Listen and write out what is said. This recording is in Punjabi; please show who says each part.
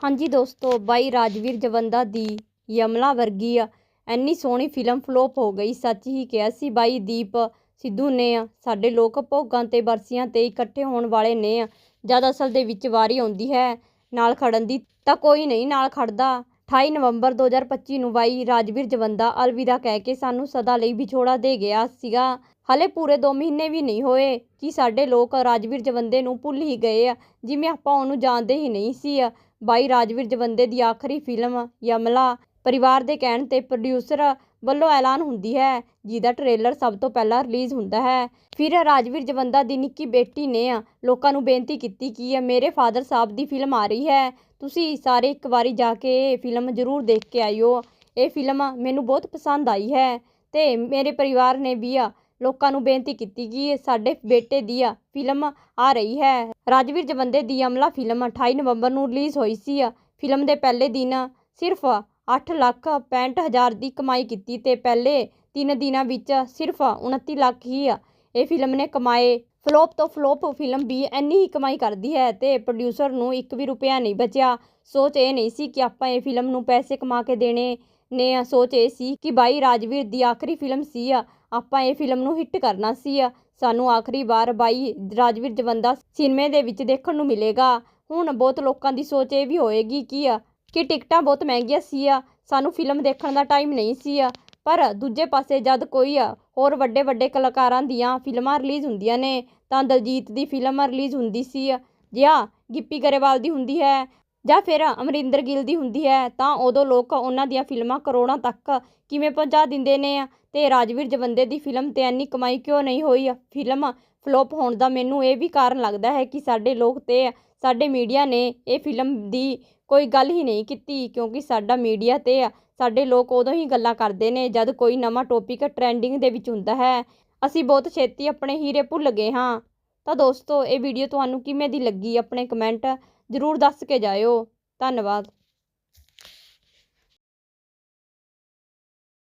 Speaker 1: ਹਾਂਜੀ ਦੋਸਤੋ, ਬਾਈ ਰਾਜਵੀਰ ਜਵੰਦਾ ਦੀ ਯਮਲਾ ਵਰਗੀ ਆ। ਐਨੀ ਸੋਹਣੀ ਫਿਲਮ ਫਲੋਪ ਹੋ ਗਈ, ਸੱਚ ਹੀ ਕਿਹਾ ਸੀ ਬਾਈ ਦੀਪ ਸਿੱਧੂ ਨੇ ਆ। ਸਾਡੇ ਲੋਕ ਭੋਗਾਂ ਤੇ ਬਰਸੀਆਂ ਤੇ ਇਕੱਠੇ ਹੋਣ ਵਾਲੇ ਨੇ ਆ। ਜਦ ਅਸਲ ਦੇ ਵਿੱਚ ਵਾਰੀ ਆਉਂਦੀ ਹੈ ਨਾਲ ਖੜਨ ਦੀ ਤਾਂ ਕੋਈ ਨਹੀਂ ਨਾਲ ਖੜਦਾ। 28 ਨਵੰਬਰ 2025 ਨੂੰ ਬਾਈ ਰਾਜਵੀਰ ਜਵੰਦਾ ਅਲਵਿਦਾ ਕਹਿ ਕੇ ਸਾਨੂੰ ਸਦਾ ਲਈ ਵਿਛੋੜਾ ਦੇ ਗਿਆ ਸੀਗਾ। ਹਲੇ ਪੂਰੇ 2 ਮਹੀਨੇ ਵੀ ਨਹੀਂ ਹੋਏ ਕਿ ਸਾਡੇ ਲੋਕ ਰਾਜਵੀਰ ਜਵੰਦੇ ਨੂੰ ਭੁੱਲ ਹੀ ਗਏ ਆ। ਜਿਵੇਂ ਆਪਾਂ ਉਹਨੂੰ ਜਾਣਦੇ ਹੀ ਨਹੀਂ ਸੀ ਆ। ਬਾਈ ਰਾਜਵੀਰ ਜਵੰਦੇ ਦੀ ਆਖਰੀ ਫਿਲਮ ਯਮਲਾ ਪਰਿਵਾਰ ਦੇ ਕਹਿਣ ਤੇ ਪ੍ਰੋਡਿਊਸਰ ਵੱਲੋਂ ਐਲਾਨ ਹੁੰਦੀ ਹੈ, ਜਿਹਦਾ ਟ੍ਰੇਲਰ ਸਭ ਤੋਂ ਪਹਿਲਾਂ ਰਿਲੀਜ਼ ਹੁੰਦਾ ਹੈ। ਫਿਰ ਰਾਜਵੀਰ ਜਵੰਦਾ ਦੀ ਨਿੱਕੀ ਬੇਟੀ ਨੇ ਲੋਕਾਂ ਨੂੰ ਬੇਨਤੀ ਕੀਤੀ ਕਿ ਮੇਰੇ ਫਾਦਰ ਸਾਹਿਬ ਦੀ ਫਿਲਮ ਆ ਰਹੀ ਹੈ। ਤੁਸੀਂ ਸਾਰੇ ਇੱਕ ਵਾਰੀ ਜਾ ਕੇ ਇਹ ਫਿਲਮ ਜ਼ਰੂਰ ਦੇਖ ਕੇ ਆਇਓ। ਇਹ ਫਿਲਮ ਮੈਨੂੰ ਬਹੁਤ ਪਸੰਦ ਆਈ ਹੈ ਤੇ ਮੇਰੇ ਪਰਿਵਾਰ ਨੇ ਵੀ ਲੋਕਾਂ ਨੂੰ ਬੇਨਤੀ ਕੀਤੀ ਕਿ ਸਾਡੇ ਬੇਟੇ ਦੀ ਆ ਫਿਲਮ ਆ ਰਹੀ ਹੈ। ਰਾਜਵੀਰ ਜਵੰਦੇ ਦੀ ਅਮਲਾ ਫਿਲਮ 28 ਨਵੰਬਰ ਨੂੰ ਰਿਲੀਜ਼ ਹੋਈ ਸੀ ਫਿਲਮ ਦੇ ਪਹਿਲੇ ਦਿਨ ਸਿਰਫ 8 ਲੱਖ 65 ਹਜ਼ਾਰ ਦੀ ਕਮਾਈ ਕੀਤੀ ਤੇ ਪਹਿਲੇ ਤਿੰਨ ਦਿਨਾਂ ਵਿੱਚ ਸਿਰਫ 29 ਲੱਖ ਹੀ ਇਹ ਫਿਲਮ ਨੇ ਕਮਾਏ, ਫਲੋਪ ਤੋਂ ਫਲੋਪ ਫਿਲਮ ਵੀ ਇੰਨੀ ਹੀ ਕਮਾਈ ਕਰਦੀ ਹੈ ਤੇ ਪ੍ਰੋਡਿਊਸਰ ਨੂੰ ਇੱਕ ਵੀ ਰੁਪਿਆ ਨਹੀਂ ਬਚਿਆ। ਸੋਚ ਇਹ ਨਹੀਂ ਸੀ ਕਿ ਆਪਾਂ ਇਹ ਫਿਲਮ ਨੂੰ ਪੈਸੇ ਕਮਾ ਕੇ ਦੇਣੇ ਨੇ, ਸੋਚ ਇਹ ਸੀ ਕਿ ਬਾਈ ਰਾਜਵੀਰ ਦੀ ਆਖਰੀ ਫਿਲਮ ਸੀ ਆਪਾਂ ਇਹ ਫਿਲਮ ਨੂੰ ਹਿੱਟ ਕਰਨਾ ਸੀ ਸਾਨੂੰ ਆਖਰੀ ਵਾਰ ਬਾਈ ਰਾਜਵੀਰ ਜਵੰਦਾ ਸਿਨੇਮੇ ਦੇ ਵਿੱਚ ਦੇਖਣ ਨੂੰ ਮਿਲੇਗਾ। ਹੁਣ ਬਹੁਤ ਲੋਕਾਂ ਦੀ ਸੋਚ ਇਹ ਵੀ ਹੋਏਗੀ ਕਿ ਕਿ ਟਿਕਟਾਂ ਬਹੁਤ ਮਹਿੰਗੀਆਂ ਸੀ ਸਾਨੂੰ ਫਿਲਮ ਦੇਖਣ ਦਾ ਟਾਈਮ ਨਹੀਂ ਸੀ ਪਰ ਦੂਜੇ ਪਾਸੇ ਜਦ ਕੋਈ ਹੋਰ ਵੱਡੇ ਵੱਡੇ ਕਲਾਕਾਰਾਂ ਦੀਆਂ ਫਿਲਮਾਂ ਰਿਲੀਜ਼ ਹੁੰਦੀਆਂ ਨੇ, ਤਾਂ ਦਲਜੀਤ ਦੀ ਫਿਲਮ ਰਿਲੀਜ਼ ਹੁੰਦੀ ਸੀ ਆ। ਜਾਂ ਗਿੱਪੀ ਗਰੇਵਾਲ ਦੀ ਹੁੰਦੀ ਹੈ ਜਾਂ ਫਿਰ ਅਮਰਿੰਦਰ ਗਿੱਲ ਦੀ ਹੁੰਦੀ ਹੈ, ਤਾਂ ਉਦੋਂ ਲੋਕ ਉਹਨਾਂ ਦੀਆਂ ਫਿਲਮਾਂ ਕਰੋੜਾਂ ਤੱਕ ਕਿਵੇਂ ਪਹੁੰਚਾ ਦਿੰਦੇ ਨੇ ਆ ਤੇ ਰਾਜਵੀਰ ਜਵੰਦੇ ਦੀ ਫਿਲਮ ਤੇ ਇੰਨੀ ਕਮਾਈ ਕਿਉਂ ਨਹੀਂ ਹੋਈ? ਫਿਲਮ ਫਲੋਪ ਹੋਣ ਦਾ ਮੈਨੂੰ ਇਹ ਵੀ ਕਾਰਨ ਲੱਗਦਾ ਹੈ ਕਿ ਸਾਡੇ ਲੋਕ ਤੇ ਸਾਡੇ ਮੀਡੀਆ ਨੇ ਇਹ ਫਿਲਮ ਦੀ ਕੋਈ ਗੱਲ ਹੀ ਨਹੀਂ ਕੀਤੀ, ਕਿਉਂਕਿ ਸਾਡਾ ਮੀਡੀਆ ਤੇ ਸਾਡੇ ਲੋਕ ਉਦੋਂ ਹੀ ਗੱਲਾਂ ਕਰਦੇ ਨੇ ਜਦ ਕੋਈ ਨਵਾਂ ਟੌਪਿਕ ਟ੍ਰੈਂਡਿੰਗ ਦੇ ਵਿੱਚ ਹੁੰਦਾ ਹੈ। ਅਸੀਂ ਬਹੁਤ ਛੇਤੀ ਆਪਣੇ ਹੀਰੇ ਭੁੱਲ ਗਏ ਹਾਂ। ਤਾਂ ਦੋਸਤੋ, ਇਹ ਵੀਡੀਓ ਤੁਹਾਨੂੰ ਕਿਵੇਂ ਦੀ ਲੱਗੀ? ਆਪਣੇ ਕਮੈਂਟ ਜ਼ਰੂਰ ਦੱਸ ਕੇ ਜਾਇਓ। ਧੰਨਵਾਦ।